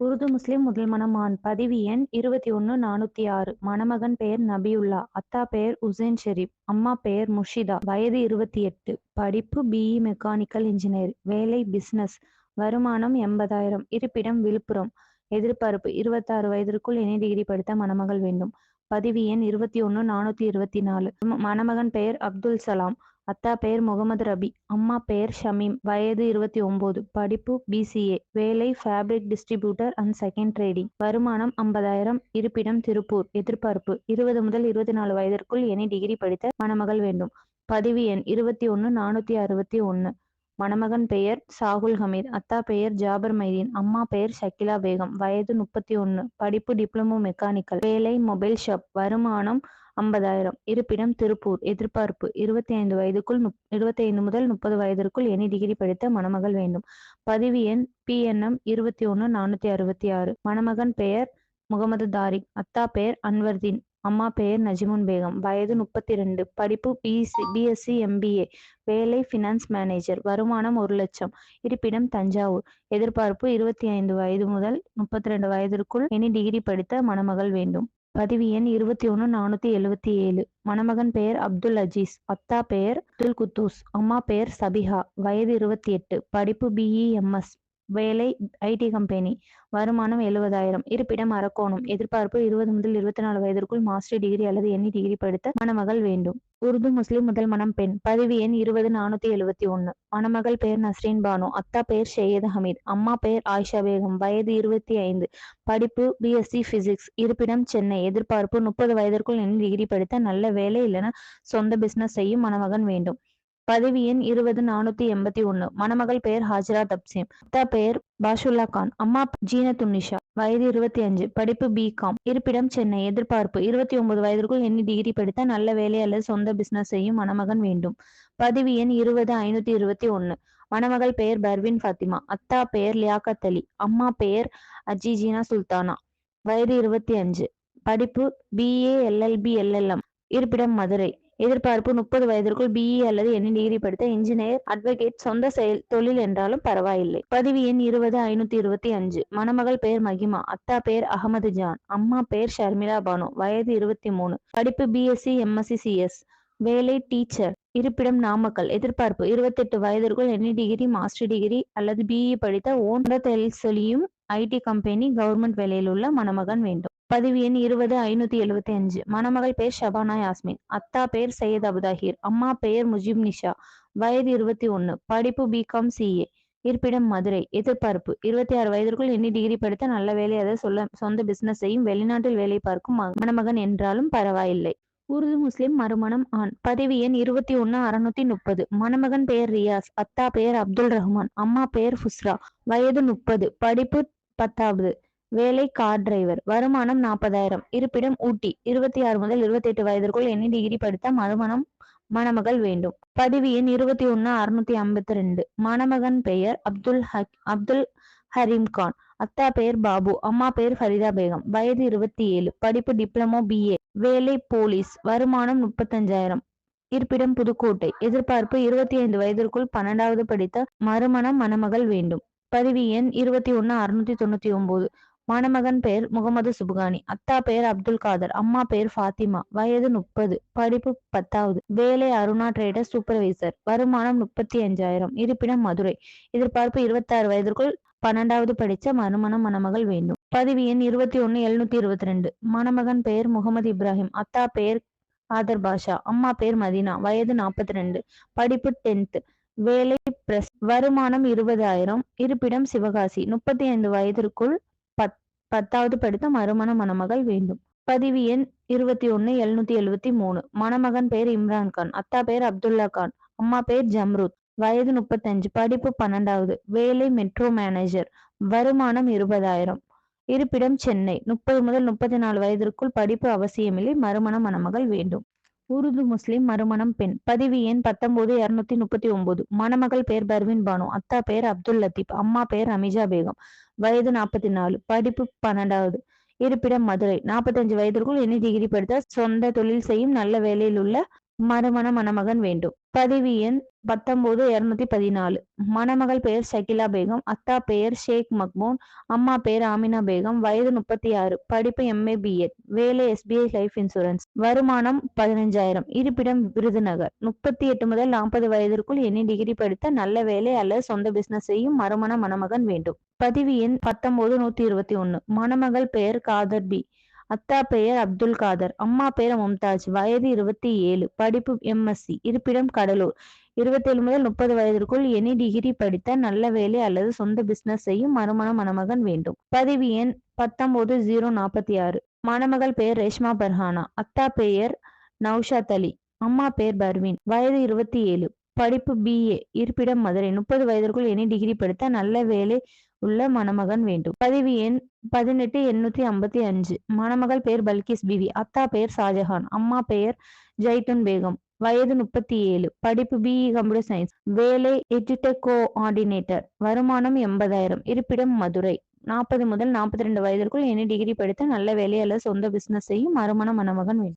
உருது முஸ்லிம் முதல் மணமான் பதிவு எண் இருபத்தி ஒன்று நானூத்தி ஆறு. மணமகன் பெயர் நபியுல்லா. அத்தா பெயர் உசேன் ஷெரீப். அம்மா பெயர் முர்ஷிதா. வயது இருபத்தி எட்டு. படிப்பு பிஇ மெக்கானிக்கல் இன்ஜினியர். வேலை பிசினஸ். வருமானம் எண்பதாயிரம். இருப்பிடம் விழுப்புரம். எதிர்பார்ப்பு இருபத்தாறு வயதிற்குள் இணை டிகிரி படித்த மணமகள் வேண்டும். பதிவு எண் இருபத்தி ஒன்று நானூத்தி இருபத்தி நாலு. மணமகன் பெயர் அப்துல் சலாம். அத்தா பெயர் முகமது ரபி அம்மா பெயர் ஷமீம் வயது இருபத்தி ஒன்பது படிப்பு பிசிஏ வேலை fabric distributor and second trading வருமானம் ஐம்பதாயிரம் இருப்பிடம் திருப்பூர் எதிர்பார்ப்பு இருபது முதல் இருபத்தி நாலு வயதிற்குள் எனி டிகிரி படித்த மணமகள் வேண்டும். பதிவு எண் இருபத்தி ஒன்று நானூத்தி அறுபத்தி ஒன்று மணமகன் பெயர் சாகுல் ஹமீத் அத்தா பெயர் ஜாபர் மைதீன் அம்மா பெயர் ஷக்கிலா பேகம் வயது முப்பத்தி ஒன்று படிப்பு டிப்ளமோ மெக்கானிக்கல் வேலை மொபைல் ஷாப் வருமானம் ஐம்பதாயிரம். இருப்பிடம் திருப்பூர் எதிர்பார்ப்பு இருபத்தி ஐந்து வயதுக்குள் இருபத்தி ஐந்து முதல் முப்பது வயதிற்குள் எனி டிகிரி படித்த மணமகள் வேண்டும். பதிவு எண் பிஎன்எம் இருபத்தி ஒன்று நானூத்தி அறுபத்தி ஆறு மணமகன் பெயர் முகமது தாரிக். அத்தா பெயர் அன்வர்தீன். அம்மா பெயர் நஜிமுன் பேகம். வயது முப்பத்தி ரெண்டு படிப்பு பிசி பிஎஸ்சி எம்பிஏ வேலை ஃபினான்ஸ் மேனேஜர் வருமானம் ஒரு லட்சம். இருப்பிடம் தஞ்சாவூர். எதிர்பார்ப்பு இருபத்தி ஐந்து வயது முதல் முப்பத்தி ரெண்டு வயதிற்குள் இனி டிகிரி படித்த மணமகள் வேண்டும். பதிவு எண் இருபத்தி ஒன்று நானூத்தி எழுவத்தி ஏழு. மணமகன் பெயர் அப்துல் அஜீஸ். அத்தா பெயர் அப்துல் குத்தூஸ். அம்மா பெயர் சபிஹா. வயது இருபத்தி எட்டு. படிப்பு பிஇஎம்எஸ் வேலை ஐடி கம்பெனி வருமானம் எழுபதாயிரம் இருப்பிடம் அரக்கோணம் எதிர்பார்ப்பு இருபது முதல் இருபத்தி நாலு வயதிற்குள் மாஸ்டர் டிகிரி அல்லது எண்ணி டிகிரி படித்த மணமகள் வேண்டும். உருது முஸ்லிம் முதல் மனம் பெண் பதிவு எண் இருபது நானூத்தி எழுபத்தி ஒன்னு. மணமகள் பெயர் நஸ்ரீன் பானு அத்தா பெயர் ஷெய்யத் ஹமீத் அம்மா பெயர் ஆயிஷா பேகம் வயது இருபத்தி ஐந்து. படிப்பு பிஎஸ்சி பிசிக்ஸ் இருப்பிடம் சென்னை எதிர்பார்ப்பு முப்பது வயதிற்குள் எண்ணி டிகிரி படித்த நல்ல வேலை இல்லைன்னா சொந்த பிசினஸ் செய்யும் மணமகன் வேண்டும். பதிவு எண் இருபது நானூத்தி எண்பத்தி ஒன்னு மணமகள் பெயர் ஹாஜரா தப்சீம். அத்தா பெயர் பாஷுல்லா கான். அம்மா ஜீனத்துன்னிஷா வயது இருபத்தி அஞ்சு. படிப்பு பி காம் இருப்பிடம் சென்னை. எதிர்பார்ப்பு. இருபத்தி ஒன்பது வயதிற்குள் எண்ணி டிகிரி படித்த நல்ல வேலை அல்லது சொந்த பிசினஸ் செய்யும் மணமகன் வேண்டும். பதிவு எண் இருபது ஐநூத்தி இருபத்தி ஒன்னு மணமகள் பெயர் பர்வின் ஃபாத்திமா. அத்தா பெயர் லியாக்கத் அலி. அம்மா பெயர் அஜிஜீனா சுல்தானா. வயது இருபத்தி அஞ்சு. படிப்பு பிஏ எல்எல்பி எல்எல்எம் இருப்பிடம் மதுரை. எதிர்பார்ப்பு முப்பது வயதிற்குள் பிஇ அல்லது எண்ணி டிகிரி படித்த இன்ஜினியர் அட்வொகேட் சொந்த செயல் தொழில் என்றாலும் பரவாயில்லை. பதிவு எண் இருபது ஐநூத்தி இருபத்தி அஞ்சு. மணமகள் பெயர் மகிமா அத்தா பெயர் அகமது ஜான் அம்மா பெயர் ஷர்மிளா பானு வயது இருபத்தி மூணு. படிப்பு பிஎஸ்சி எம்எஸ்சி சிஎஸ் வேலை டீச்சர் இருப்பிடம் நாமக்கல். எதிர்பார்ப்பு இருபத்தெட்டு வயதிற்குள் எனி டிகிரி மாஸ்டர் டிகிரி அல்லது பிஇ படித்த ஓன்ற தொழில் சொல்லியும் ஐடி கம்பெனி கவர்மெண்ட் வேலையில் உள்ள மணமகன் வேண்டும். பதிவு எண் இருபது ஐநூத்தி எழுபத்தி அஞ்சு. மணமகள் பெயர் ஷபானா யாஸ்மின். அத்தா பெயர் சையத் அபுதாஹிர். அம்மா பெயர் முஜிப் நிஷா. வயது இருபத்தி ஒன்னு. படிப்பு பிகாம் சிஏ இருப்பிடம் மதுரை. எதிர்பார்ப்பு. இருபத்தி ஆறு வயதிற்குள் எண்ணி டிகிரி படித்த நல்ல வேலை அதை சொல்ல சொந்த பிசினஸ் செய்யும் வெளிநாட்டில் வேலை பார்க்கும் மணமகன் என்றாலும் பரவாயில்லை. உருது முஸ்லிம் மறுமணம் ஆண். பதிவு எண் இருபத்தி ஒன்னு அறுநூத்தி முப்பது. மணமகன் பெயர் ரியாஸ். அத்தா பெயர் அப்துல் ரஹ்மான். அம்மா பெயர் ஃபுஸ்ரா. வயது முப்பது. படிப்பு பத்தாவது. வேலை கார் டிரைவர் வருமானம் நாற்பதாயிரம். இருப்பிடம் ஊட்டி. இருபத்தி ஆறு முதல் இருபத்தி எட்டு வயதிற்குள் எண்ணி டிகிரி படித்த மறுமணம் மணமகள் வேண்டும். பதிவு எண் இருபத்தி ஒன்னு அறுநூத்தி ஐம்பத்தி ரெண்டு மணமகன் பெயர் அப்துல் ஹக் அப்துல் ஹரீம் கான். அத்தா பெயர் பாபு. அம்மா பெயர் ஃபரிதா பேகம். வயது இருபத்தி ஏழு படிப்பு டிப்ளமோ பிஏ வேலை போலீஸ். வருமானம் முப்பத்தஞ்சாயிரம். இருப்பிடம் புதுக்கோட்டை. எதிர்பார்ப்பு இருபத்தி ஐந்து வயதிற்குள் பன்னெண்டாவது படித்த மறுமணம் மணமகள் வேண்டும். பதிவு எண் இருபத்தி ஒன்னு அறுநூத்தி தொண்ணூத்தி ஒன்பது மணமகன் பெயர் முகமது சுபுகானி அத்தா பெயர் அப்துல் காதர் அம்மா பெயர் ஃபாத்திமா வயது முப்பது படிப்பு பத்தாவது வேலை அருணா ட்ரேடர் சூப்பர்வைசர் வருமானம் முப்பத்தி அஞ்சாயிரம் இருப்பிடம் மதுரை எதிர்பார்ப்பு இருபத்தாறு வயதிற்குள் பன்னெண்டாவது படிச்ச மறுமணம் மணமகள் வேண்டும். பதிவு எண் இருபத்தி ஒன்னு எழுநூத்தி இருபத்தி ரெண்டு மணமகன் பெயர் முகமது இப்ராஹிம் அத்தா பெயர் ஆதர் பாஷா அம்மா பெயர் மதினா வயது நாற்பத்தி ரெண்டு படிப்பு டென்த் வேலை பிரஸ் வருமானம் இருபதாயிரம் இருப்பிடம் சிவகாசி முப்பத்தி ஐந்து வயதிற்குள் பத் பத்தாவது படித்த மறுமண மணமகள் வேண்டும். பதிவு எண் இருபத்தி ஒன்னு எழுநூத்தி எழுபத்தி மூணு. மணமகன் பெயர் இம்ரான் கான். அத்தா பெயர் அப்துல்லா கான். அம்மா பெயர் ஜம்ருத். வயது முப்பத்தஞ்சு. படிப்பு பன்னெண்டாவது. வேலை மெட்ரோ மேனேஜர் வருமானம் இருபதாயிரம். இருப்பிடம் சென்னை. முப்பது முதல் முப்பத்தி நாலு வயதிற்குள் படிப்பு அவசியமில்லை. மறுமண மணமகள் வேண்டும். உருது முஸ்லிம் மறுமணம் பெண். பதிவு எண் பத்தொன்பது இருநூத்தி முப்பத்தி ஒன்பது. மணமகள் பெயர் பர்வின் பானு. அத்தா பெயர் அப்துல் லத்தீப். அம்மா பெயர் அமிஜா பேகம். வயது நாற்பத்தி நாலு படிப்பு பன்னெண்டாவது. இருப்பிடம் மதுரை. நாற்பத்தஞ்சு வயதிற்குள் என்ன டிகிரி படித்த சொந்த தொழில் செய்யும் நல்ல வேலையில் உள்ள மறுமண மணமகன் வேண்டும். பதிவு எண் பத்தொன்பது இருநூத்தி பதினாலு. மணமகள் பெயர் ஷகிலா பேகம் அத்தா பெயர் ஷேக் மக்மூன் அம்மா பெயர் ஆமினா பேகம் வயது முப்பத்தி ஆறு படிப்பு எம்ஏ பிஎட் வேலை எஸ்பிஐ லைஃப் இன்சூரன்ஸ் வருமானம் பதினஞ்சாயிரம் இருப்பிடம் விருதுநகர். முப்பத்தி எட்டு முதல் நாற்பது வயதிற்குள் எனி டிகிரி படித்த நல்ல வேலை அல்லது சொந்த பிசினஸ் செய்யும் மறுமண மணமகன் வேண்டும். பதிவு எண் பத்தொன்பது நூத்தி இருபத்தி ஒன்னு. மணமகள் பெயர் காதர் பி. அத்தா பெயர் அப்துல் காதர் அம்மா பெயர் மும்தாஜ் வயது இருபத்தி ஏழு படிப்பு எம்எஸ்சி இருப்பிடம் கடலூர். இருபத்தேழு முதல் முப்பது வயதிற்குள் எனி டிகிரி படித்த நல்ல வேலை அல்லது சொந்த பிசினஸ் செய்யும் மறுமண மணமகன் வேண்டும். பதிவு எண் பத்தொன்பது ஜீரோ நாற்பத்தி ஆறு. மணமகள் பெயர் ரேஷ்மா பர்ஹானா. அத்தா பெயர் நௌஷாத் அலி. அம்மா பெயர் பர்வீன். வயது இருபத்தி ஏழு. படிப்பு பிஏ இருப்பிடம் மதுரை. முப்பது வயதிற்குள் எனி டிகிரி படித்த நல்ல வேலை உள்ள மணமகன் வேண்டும். பதிவு எண் பதினெட்டு எண்ணூத்தி ஐம்பத்தி அஞ்சு. மணமகள் பெயர் பல்கிஸ் பிவி. அத்தா பெயர் ஷாஜஹான் அம்மா பெயர் ஜைத்துன் பேகம். வயது முப்பத்தி ஏழு. படிப்பு பிஇ கம்ப்யூட்டர் சயின்ஸ் வேலை எஜுடெக் ஆர்டினேட்டர் வருமானம் எண்பதாயிரம். இருப்பிடம் மதுரை. நாற்பது முதல் நாற்பத்தி ரெண்டு வயதிற்குள் எனி டிகிரி படித்த நல்ல வேலை அல்லது சொந்த பிசினஸ் செய்யும் மறுமண மணமகன் வேண்டும்.